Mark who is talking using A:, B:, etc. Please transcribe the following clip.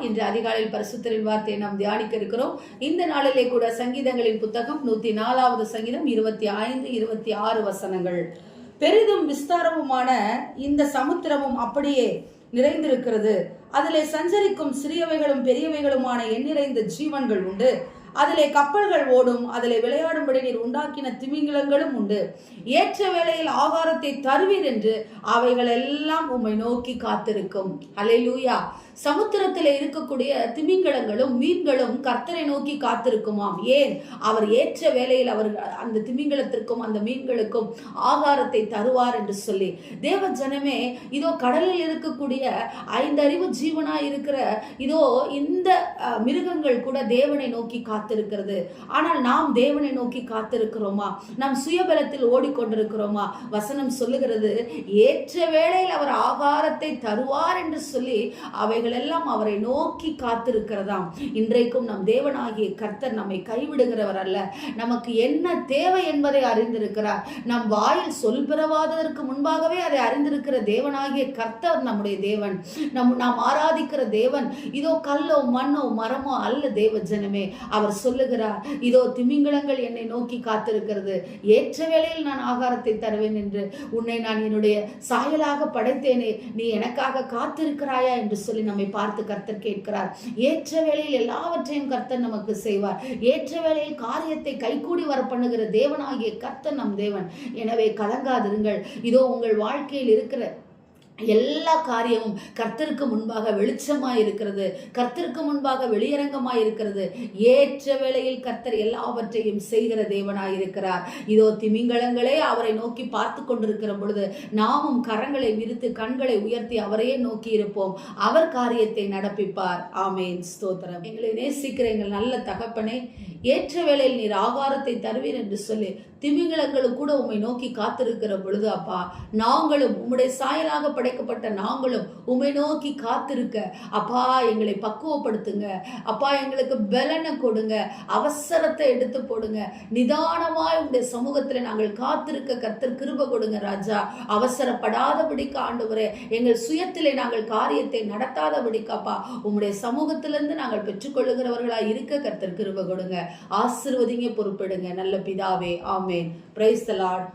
A: இன்று அதிகாலையில் பரிசுத்தரின் வார்த்தையை நாம் தியானிக்க இருக்கிறோம். இந்த நாளிலே கூட சங்கீதங்களின் புத்தகம் நூத்தி நாலாவது சங்கீதம் இருபத்தி ஐந்து இருபத்தி ஆறு வசனங்கள். பெரிதும் விஸ்தாரமுமான இந்த சமுத்திரமும் அப்படியே நிறைந்திருக்கிறது. அதிலே சஞ்சரிக்கும் சிறியவைகளும் பெரியவைகளுமான எண்ணிறைந்த ஜீவன்கள் உண்டு. அதிலே கப்பல்கள் ஓடும் அதிலே விளையாடும்படி நீர் உண்டாக்கின திமிங்கிலங்களும் உண்டு. ஏற்ற வேளையில் ஆகாரத்தை தருவீர் என்று அவைகள் எல்லாம் உம்மை நோக்கி காத்திருக்கும். அலையூயா சமுத்திரத்தில் இருக்கக்கூடிய திமிங்கலங்களும் மீன்களும் கர்த்தரை நோக்கி காத்திருக்குமாம். ஏன்? அவர் ஏற்ற வேளையில் அவர் அந்த திமிங்கலத்திற்கும் அந்த மீன்களுக்கும் ஆகாரத்தை தருவார் என்று சொல்லி. தேவ ஜனமே இதோ கடலில் இருக்கக்கூடிய ஐந்தறிவு ஜீவனாக இருக்கிற இதோ இந்த மிருகங்கள் கூட தேவனை நோக்கி கா காத்திருக்கிறது. ஆனால் நாம் தேவனை நோக்கி காத்திருக்கிறோமா? நாம் சுயபலத்தில் ஓடிக்கொண்டிருக்கிறோமா? வசனம் சொல்லுகிறது ஏற்ற வேளையில் அவர் ஆகாரத்தை தருவார் என்று சொல்லி அவைகளெல்லாம் அவரை நோக்கி காத்திருக்கிறதாம். இன்றைக்கும் நம் தேவனாகிய கர்த்தர் நம்மை கைவிடுகிறவர் அல்ல. நமக்கு என்ன தேவை என்பதை அறிந்திருக்கிறார். நம் வாயில் சொல் பிறவாததற்கு முன்பாகவே அதை அறிந்திருக்கிற தேவனாகிய கர்த்தர் நம்முடைய தேவன். நம் நாம் ஆராதிக்கிற தேவன் இதோ கல்லோ மண்ணோ மரமோ அல்ல தேவ ஜனமே. அவர் சொல்லுகிறார் இதோ திமிங்கலங்கள் என்னை நோக்கி காத்திருக்கிறது. ஏற்ற வேளையில் நான் ஆகாரத்தை தருவேன் என்று. உன்னை நான் என்னுடைய சாயலாக படைத்தேனே. நீ எனக்காக காத்திருக்கிறாயா? என்று சொல்லி நம்மை பார்த்து கர்த்தர் கேட்கிறார். ஏற்ற வேளையில் எல்லாவற்றையும் கர்த்தர் நமக்கு செய்வார். ஏற்ற வேளையில் காரியத்தை கைகூடி வர பண்ணுகிற தேவனாகிய கர்த்தர் நம் தேவன். எனவே கலங்காதிருங்கள். இதோ உங்கள் வாழ்க்கையில் இருக்கிற எல்லா காரியமும் கர்த்தருக்கு முன்பாக வெளிச்சமாக இருக்கிறது கர்த்தருக்கு முன்பாக வெளியரங்கமாக இருக்கிறது ஏற்ற வேளையில் கர்த்தர் எல்லாவற்றையும் செய்கிற தேவனாய் இருக்கிறார் இதோ திமிங்கலங்களே அவரை நோக்கி பார்த்து கொண்டிருக்கிற பொழுது நாமும் கரங்களை விரித்து கண்களை உயர்த்தி அவரையே நோக்கி இருப்போம். அவர் காரியத்தை நடப்பிப்பார். ஆமேன். ஸ்தோத்திரம். எங்களை நேசிக்கிற எங்கள் நல்ல தகப்பனை ஏற்ற வேளையில் நீர் ஆகாரத்தை தருவீர் என்று சொல்லி திமிங்கலங்களும் கூட உம்மை நோக்கி காத்திருக்கிற பொழுது அப்பா நாங்களும் உம்முடைய சாயலாக படைக்கப்பட்ட நாங்களும் உம்மை நோக்கி காத்திருக்க அப்பா எங்களை பக்குவப்படுத்துங்க. அப்பா எங்களுக்கு பலனை கொடுங்க. அவசரத்தை எடுத்து போடுங்க. நிதானமாய் உங்களுடைய சமூகத்தில் நாங்கள் காத்திருக்க கர்த்தர் கிருப கொடுங்க ராஜா. அவசரப்படாதபடிக்கு ஆண்டவரே எங்கள் சுயத்திலே நாங்கள் காரியத்தை நடத்தாதபடிக்கு அப்பா உம்முடைய சமூகத்திலிருந்து நாங்கள் பெற்றுக்கொள்ளுகிறவர்களாக இருக்க கர்த்தர் கிருப கொடுங்க. ஆசிர்வதிங்க பொறுப்பிடுங்க. நல்ல பிதாவே ஆமேன். Praise the Lord